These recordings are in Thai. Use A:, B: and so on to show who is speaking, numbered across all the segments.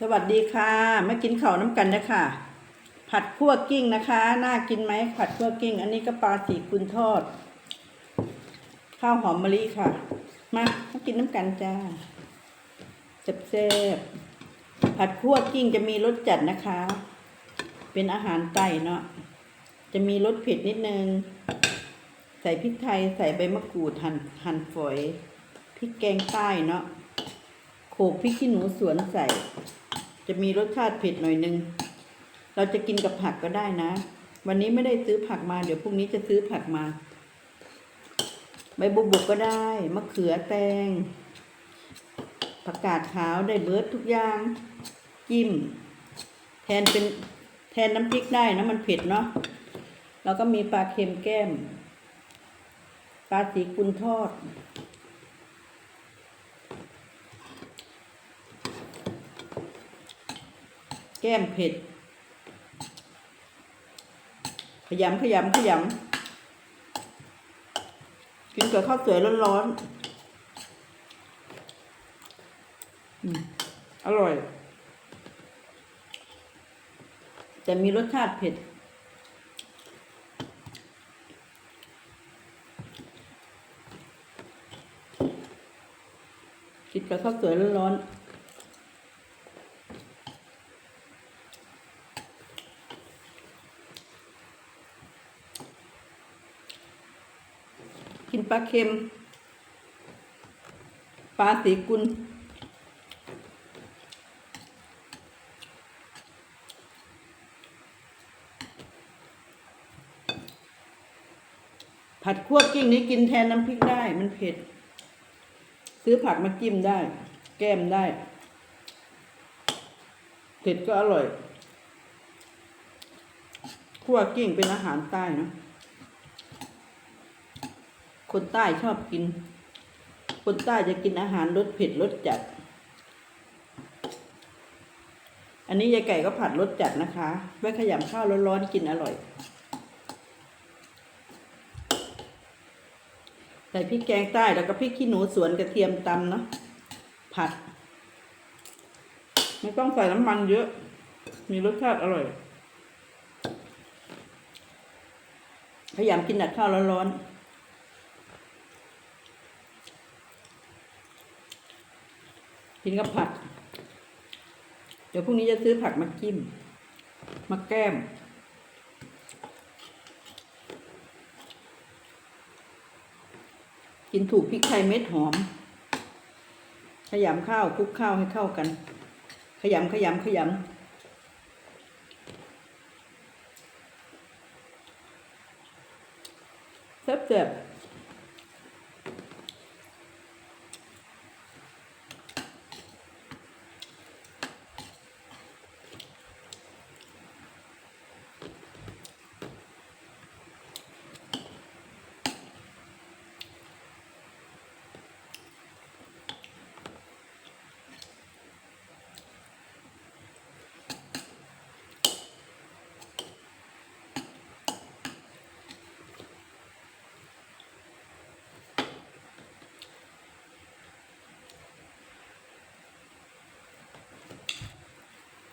A: สวัสดีค่ะมากินข้าวน้ำกันนะคะ ผัดคั่วกิ้งนะคะ น่ากินไหมผัดคั่วกิ้ง อันนี้ก็ปลาสีกุนทอด ข้าวหอมมะลิค่ะ มามากินน้ำกันจ้าแซ่บๆผัดคั่วกิ้งจะมีรสจัดนะคะ เป็นอาหารไต่เนาะจะมีรสเผ็ดนิดนึง ใส่พริกไทยใส่ใบมะกรูดหั่นหั่นฝอยพริกแกงใต้เนาะโขลกพริกขี้หนูสวนใส่ จะมีรสชาติเผ็ดหน่อยนึง เราจะกินกับผักก็ได้นะ วันนี้ไม่ได้ซื้อผักมา เดี๋ยวพรุ่งนี้จะซื้อผักมา ใบบุบกก็ได้ มะเขือแตง ผักกาดขาวได้เบิร์ดทุกอย่าง จิ้ม แทนเป็นแทนน้ำพริกได้นะมันเผ็ดเนาะ แล้วก็มีปลาเค็มแก้ม ปลาสีกุนทอด แก้มเผ็ด ขยำขยำขยำกินกับข้าวสวยร้อนๆอร่อย แต่มีรสชาติเผ็ดกินกับข้าวสวยร้อนๆ กินปลาเค็ม ปลาสีกุลผัดคั่วกิ้งนี้กินแทนน้ำพริกได้มันเผ็ด ซื้อผักมาจิ้มได้ แก้มได้ เผ็ดก็อร่อย คั่วกิ้งเป็นอาหารใต้เนอะ คนใต้ชอบกิน คนใต้จะกินอาหารรสเผ็ดรสจัด อันนี้ยายไก่ก็ผัดรสจัดนะคะ ไว้ขยำข้าวร้อนๆกินอร่อย ใส่พริกแกงใต้แล้วก็พริกขี้หนูสวนกระเทียมตำเนาะ ผัด ไม่ต้องใส่น้ำมันเยอะ มีรสชาติอร่อยพยายามกินแต่ข้าวร้อนๆ กินกับผัดเดี๋ยวพรุ่งนี้จะซื้อผักมาจิ้ม มาแก้ม กินถูกพริกไทยเม็ดหอม ขยำข้าวคลุกข้าวให้เข้ากัน ขยำขยำขยำเจ็บ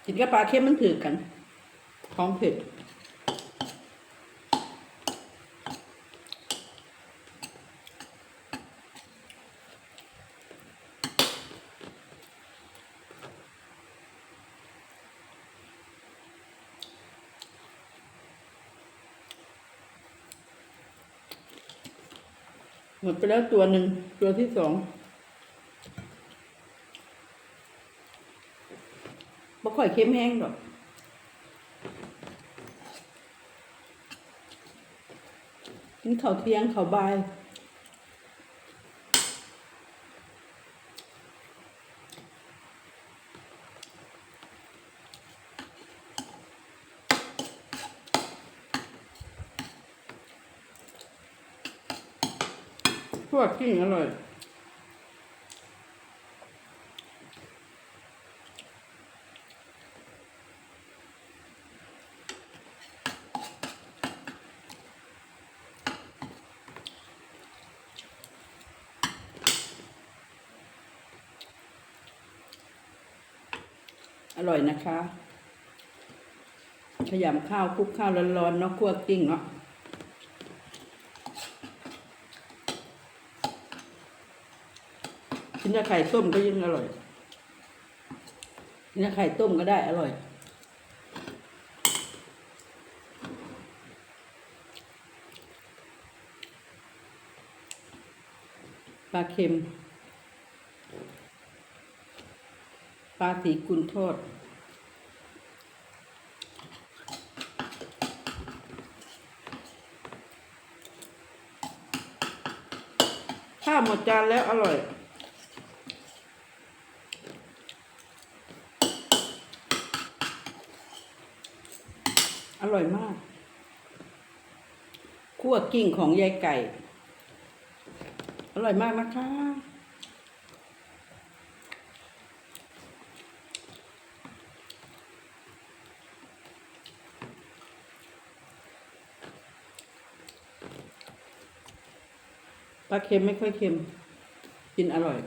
A: กินกับปลาเค็มมันถือกัน ของเผ็ดหมดไปแล้วตัวหนึ่งตัวที่สอง ค่อยเค็มแห้งดอกกินข้าวเที่ยงข้าวบ่ายพวกกิ้งอร่อย ร่อยนะคะขยำข้าวคลุกข้าวร้อนๆเนาะคั่วกิ้งเนาะกินกับไข่ต้มก็ยิ่งอร่อยกินกับไข่ต้มก็ได้อร่อยปลาเค็ม ปลาสีกุนทอดข้าวหมดจานแล้วอร่อยอร่อยมากคั่วกิ้งของยายไก่ อร่อยมากนะคะ ปลาเค็มไม่ค่อยเค็ม กินอร่อย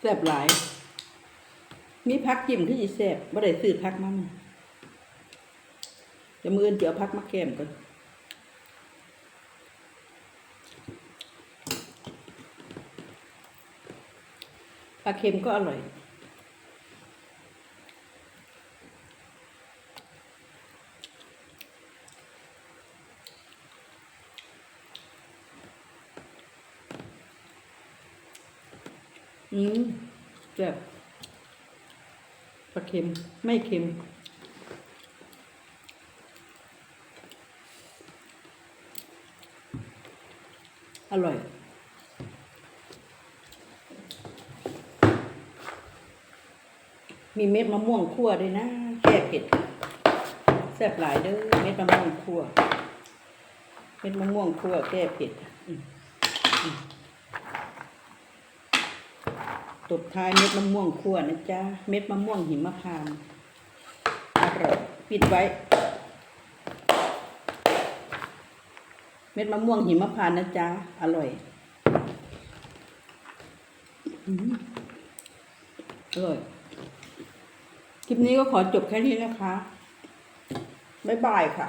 A: แซ่บหลาย มีพักจิ้มที่จีแซ่บบ่ได้ซื้อพักมันจะมือเดี๋ยวพักมาแก้มก่อนปลาเค็มก็อร่อย อืมแซ่บปลาเค็ม ไม่เค็ม อร่อยมีเม็ดมะม่วงคั่วด้วยนะแก้เผ็ดแซ่บหลายเด้อเม็ดมะม่วงคั่ว เม็ดมะม่วงคั่วแก้เผ็ดอืมอืม ตบท้ายเม็ดมะม่วงคั่วนะจ๊ะ เม็ดมะม่วงหิมพานต์อร่อยปิดไว้ เม็ดมะม่วงหิมพานต์นะจ๊ะ อร่อยอืมอร่อย คลิปนี้ก็ขอจบแค่นี้นะคะ บ๊ายบายค่ะ